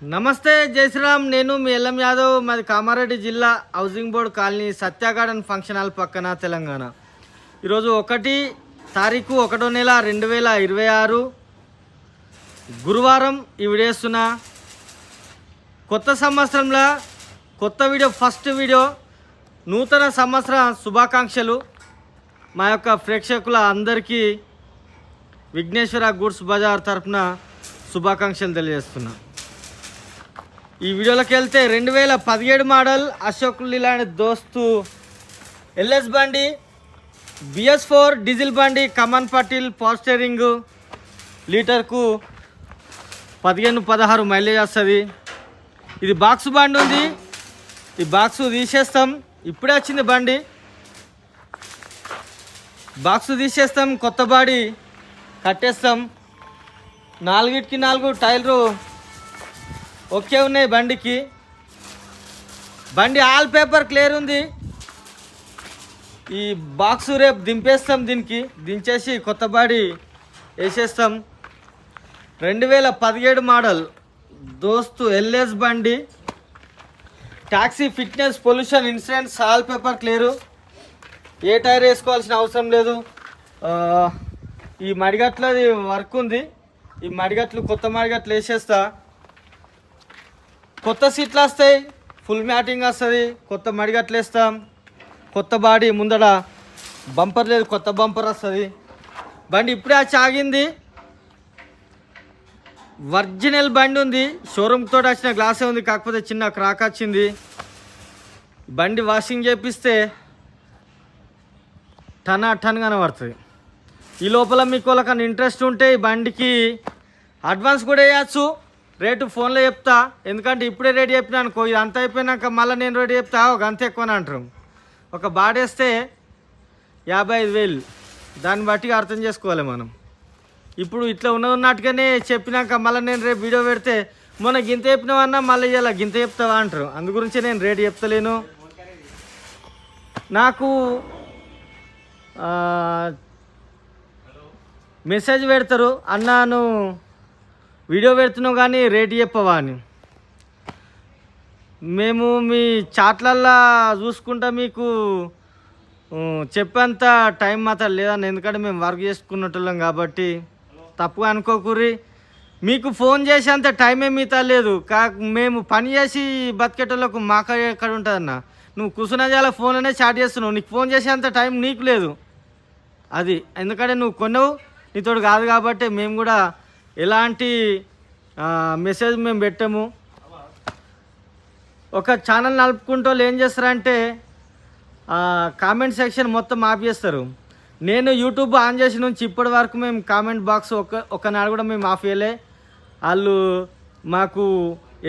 నమస్తే జై శ్రీరామ్. నేను మీ ఎల్ఎం యాదవ్. మాది కామారెడ్డి జిల్లా housing board colony Satya garden function hall పక్కన తెలంగాణ. ఈరోజు ఒకటి తారీఖు ఒకటో నెల రెండు వేల ఇరవై ఆరు. గురువారం ఈ వీడియోస్తున్న కొత్త సంవత్సరంలో కొత్త వీడియో ఫస్ట్ వీడియో. నూతన సంవత్సర శుభాకాంక్షలు మా యొక్క ప్రేక్షకుల అందరికీ విఘ్నేశ్వర గూడ్స్ బజార్ తరపున శుభాకాంక్షలు తెలియజేస్తున్నాను ఈ వీడియోలోకి వెళ్తే రెండు వేల పదిహేడు model Ashok Leyland Dost LS బండి బిఎస్ ఫోర్ డీజిల్ బండి కమన్ పటిల్ పవర్ స్టేరింగ్ లీటర్కు పదిహేను పదహారు మైలేజ్ వస్తుంది. ఇది బాక్స్ బండి ఉంది. ఈ బాక్స్ తీసేస్తాం. ఇప్పుడే వచ్చింది బండి. బాక్స్ తీసేస్తాం. కొత్త బాడీ కట్టేస్తాం. నాలుగిటికి నాలుగు టైర్లు ఓకే ఉన్నాయి బండికి. బండి ఆల్ పేపర్ క్లియర్ ఉంది. ఈ బాక్స్ రేపు దింపేస్తాం దీనికి. దించేసి కొత్త బాడీ వేసేస్తాం. రెండు వేల పదిహేడు మోడల్ దోస్తు ఎల్ఎస్ బండి. Taxi fitness pollution insurance all paper clear ఏ టైర్ వేసుకోవాల్సిన అవసరం లేదు. ఈ మడిగట్లది వర్క్ ఉంది. ఈ మడిగట్లు కొత్త మడిగట్లు వేసేస్తా. కొత్త సీట్లు వస్తాయి ఫుల్ మ్యాటింగ్ వస్తుంది కొత్త మడిగట్లు వేస్తాం కొత్త బాడీ ముందర బంపర్ లేదు కొత్త బంపర్ వస్తుంది. బండి ఇప్పుడే చాగింది ఆగింది. ఒరిజినల్ బండి ఉంది షోరూమ్ తోటి వచ్చిన గ్లాసే ఉంది కాకపోతే చిన్న క్రాక్ వచ్చింది. బండి వాషింగ్ చేపిస్తే టన్ టన్ కనబడుతుంది ఈ లోపల మీకు వాళ్ళకన్నా ఇంట్రెస్ట్ ఉంటే ఈ బండికి అడ్వాన్స్ కూడా వేయచ్చు. రేటు ఫోన్లో చెప్తా. ఎందుకంటే ఇప్పుడే రెడీ చెప్పినా అనుకో ఇది అంత అయిపోయినాక మళ్ళీ నేను రేటు చెప్తా. ఒక అంత ఎక్కువని అంటారు. ఒక బాడేస్తే యాభై ఐదు వేలు. దాన్ని బట్టి అర్థం చేసుకోవాలి మనం. ఇప్పుడు ఇట్లా ఉన్న ఉన్నట్టుగానే చెప్పినాక మళ్ళీ నేను రేపు వీడియో పెడితే మొన్న గింత చెప్పినావన్నా మళ్ళీ ఇలా గింత చెప్తావా అంటారు. అందు గురించి నేను రేటు చెప్తలేను. నాకు మెసేజ్ పెడతారు. అన్నాను వీడియో పెడుతున్నావు కానీ రేట్ చెప్పవా అని. మేము మీ చాట్లల్లా చూసుకుంటా మీకు చెప్పేంత టైం మాత్రం లేదని ఎందుకంటే మేము వర్క్ చేసుకున్నట్టున్నాం కాబట్టి తప్పుగా అనుకోకూరి మీకు ఫోన్ చేసేంత టైమే మిగతా లేదు. కా మేము పని చేసి బతికేటోళ్ళకు మాకు ఎక్కడ ఉంటుందన్న? నువ్వు కుసున ఫోన్లోనే చాట్ చేస్తున్నావు. నీకు ఫోన్ చేసేంత టైం నీకు లేదు. అది. ఎందుకంటే నువ్వు కొన్నావు. నీతోడు కాదు కాబట్టి మేము కూడా ఎలాంటి మెసేజ్ మేము పెట్టాము. ఒక ఛానల్ నలుపుకుంటూ వాళ్ళు ఏం చేస్తారంటే కామెంట్ సెక్షన్ మొత్తం ఆపేస్తారు. నేను యూట్యూబ్ ఆన్ చేసి నుంచి ఇప్పటి వరకు మేము కామెంట్ బాక్స్ ఒక ఒకనాడు కూడా మేము ఆఫ్ చేయలే. వాళ్ళు మాకు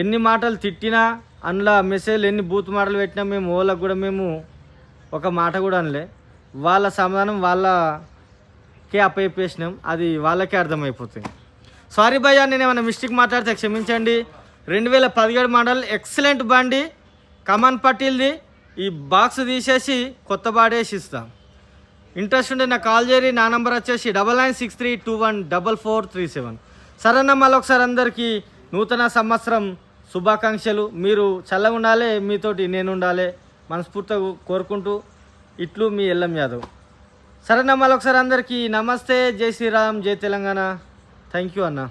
ఎన్ని మాటలు తిట్టినా అందులో మెసేజ్లు ఎన్ని బూత్ మాటలు పెట్టినా మేము వాళ్ళకు కూడా మేము ఒక మాట కూడా అనలే. వాళ్ళ సమాధానం వాళ్ళకే అప్పయిపేసినాం అది వాళ్ళకే అర్థమైపోతుంది. సారీ భయ్యా నేను ఏమైనా మిస్టేక్ మాట్లాడితే క్షమించండి. రెండు వేల పదిహేడు మోడల్ ఎక్సలెంట్ బండి కమాన్ పటీల్ది ఈ బాక్స్ తీసేసి కొత్త బాడేసి ఇస్తాం. ఇంట్రెస్ట్ ఉంటే నాకు కాల్ చేరి నా నంబర్ వచ్చేసి double nine six three two one double four three seven. సరేనా మళ్ళీ ఒకసారి అందరికీ నూతన సంవత్సరం శుభాకాంక్షలు. మీరు చల్లగా ఉండాలి మీతోటి నేను ఉండాలి. మనస్ఫూర్తిగా కోరుకుంటూ ఇట్లు మీ ఎల్లం యాదవ్. సరేనా మళ్ళీ ఒకసారి అందరికీ నమస్తే జై శ్రీరామ్ జై తెలంగాణ. ಥ್ಯಾಂಕ್ ಯು ಅಣ್ಣ